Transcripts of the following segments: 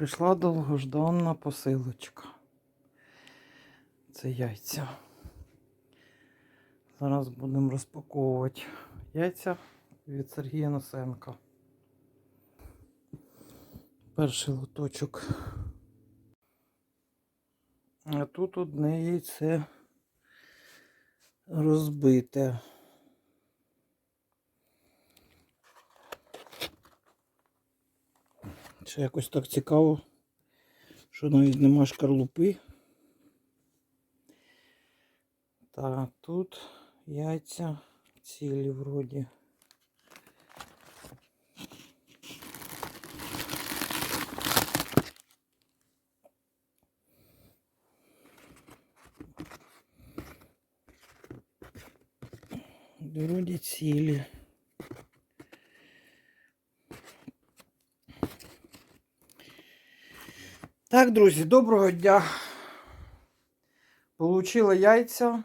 Прийшла довгожданна посилочка. Це яйця. Зараз будемо розпаковувати яйця від Сергія Носенка. Перший лоточок. А тут одне яйце розбите. Ще якось так цікаво, що навіть нема шкарлупи. Так, тут яйця цілі вроді. Вроді цілі. Так, друзі, доброго дня. Получила яйця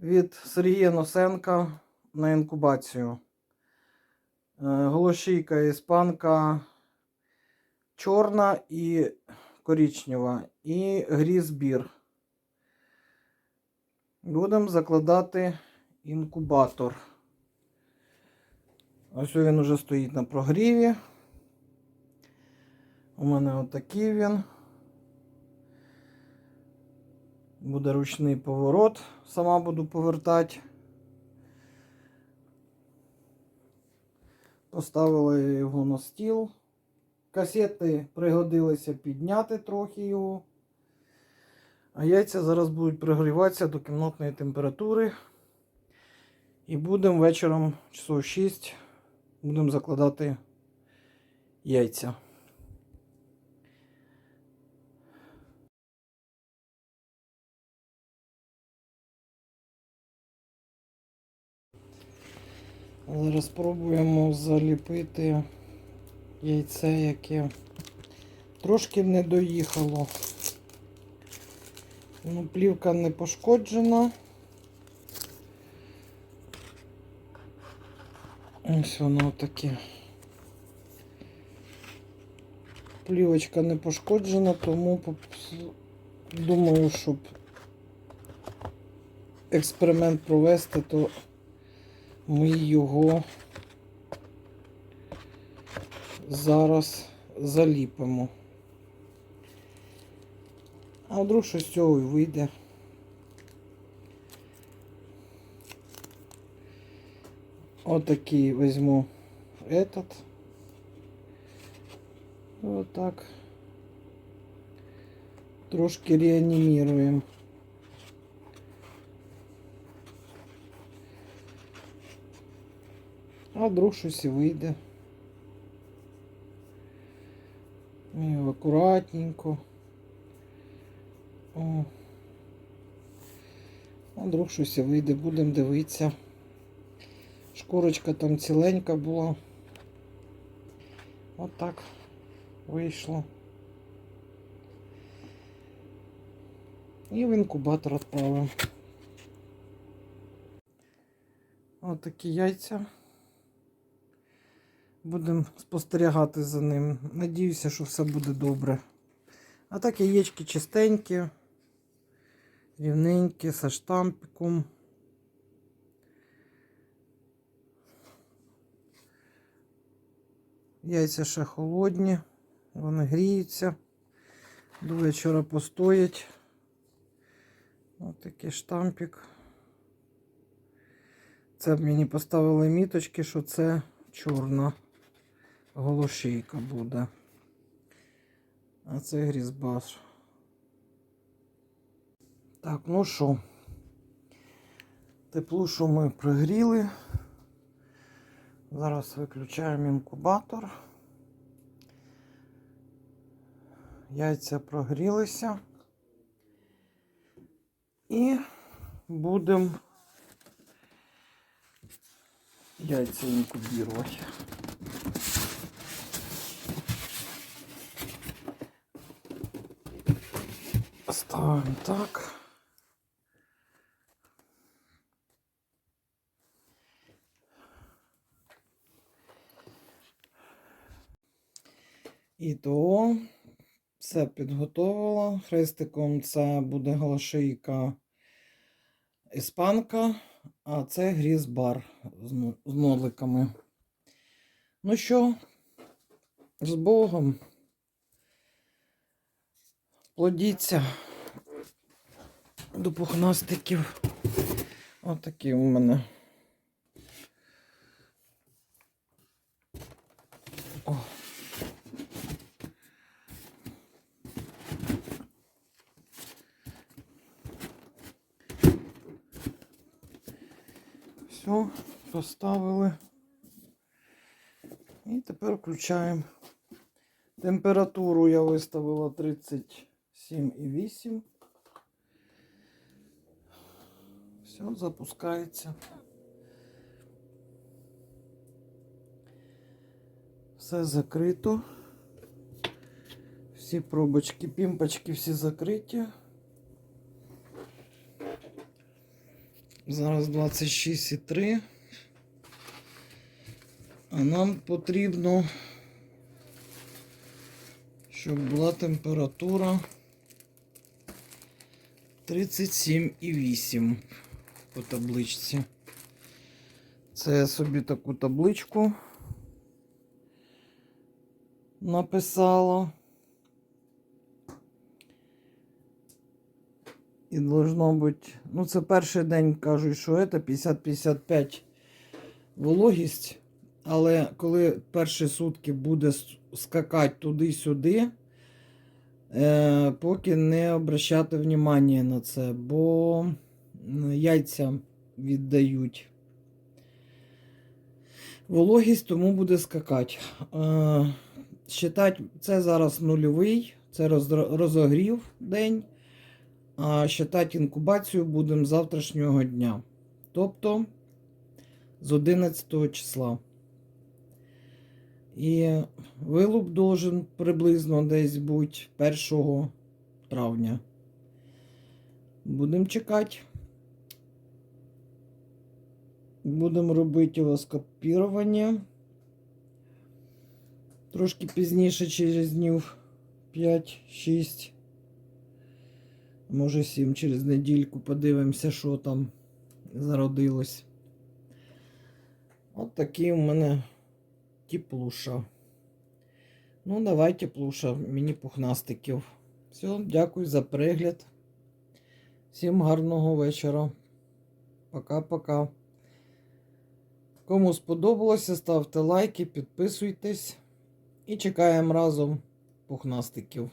від Сергія Носенка на інкубацію. Е, Голошийка іспанка чорна і коричнева. І грізбір. Будемо закладати інкубатор. Ось він уже стоїть на прогріві. У мене отакий він. Буде ручний поворот, сама буду повертати. Поставила його на стіл. Касети пригодилися підняти трохи його. А яйця зараз будуть прогріватися до кімнатної температури. І будемо вечором часов 6 будемо закладати яйця. Зараз спробуємо заліпити яйце, яке трошки не доїхало. Ну, плівка не пошкоджена. Ось воно таке. Плівочка не пошкоджена, тому думаю, щоб експеримент провести, то ми його зараз заліпимо. А вдруг щось з цього і вийде. Отакий візьму этот. Вот так. Трошки реаніміруємо. А вдруг щось і вийде. І акуратненько. О. А вдруг щось і вийде, будемо дивитися. Шкурочка там ціленька була. От так вийшло. І в інкубатор відправимо. Ось такі яйця. Будемо спостерігати за ним. Надіюся, що все буде добре. А так яєчки чистенькі, рівненькі, зі штампиком. Яйця ще холодні, вони гріються. До вечора постоять. Ось такий штампик. Це мені поставили міточки, що це чорна голошейка буде. А це грізбаш. Так, ну що, теплушу ми пригріли. Зараз виключаємо інкубатор. Яйця прогрілися. І будемо яйця інкубувати. Ставимо так. І то все підготовила. Хрестиком це буде голошийка іспанка, а це грізбар з ноликами. Ну що, з Богом. Плодіться до пухнастиків. Отакі у мене. О. Все, поставили. І тепер включаємо. Температуру я виставила 37,8. Все, запускається. Все закрито. Всі пробочки, пімпочки всі закриті. Зараз 26,3. А нам потрібно, щоб була температура 37,8 по табличці. Це я собі таку табличку написала. І должно бути, ну це перший день кажуть, що це 50-55 вологість. Але коли перші сутки буде скакати туди-сюди, е, поки не обращати внимання на це, бо яйця віддають вологість, тому буде скакати. Е, считать, це зараз нульовий, це роз- розогрів день. А считати інкубацію будемо завтрашнього дня. Тобто з 11 числа. І вилуп должен приблизно десь бути 1 травня. Будемо чекати. Будемо робити воскопірування. Трошки пізніше, через днів 5-6. Може 7 через недільку подивимося, що там зародилось. От такі у мене теплуша. Ну, давай, теплуша, мені пухнастиків. Все, дякую за перегляд. Всім гарного вечора. Пока-пока. Кому сподобалося, ставте лайки, підписуйтесь і чекаємо разом пухнастиків.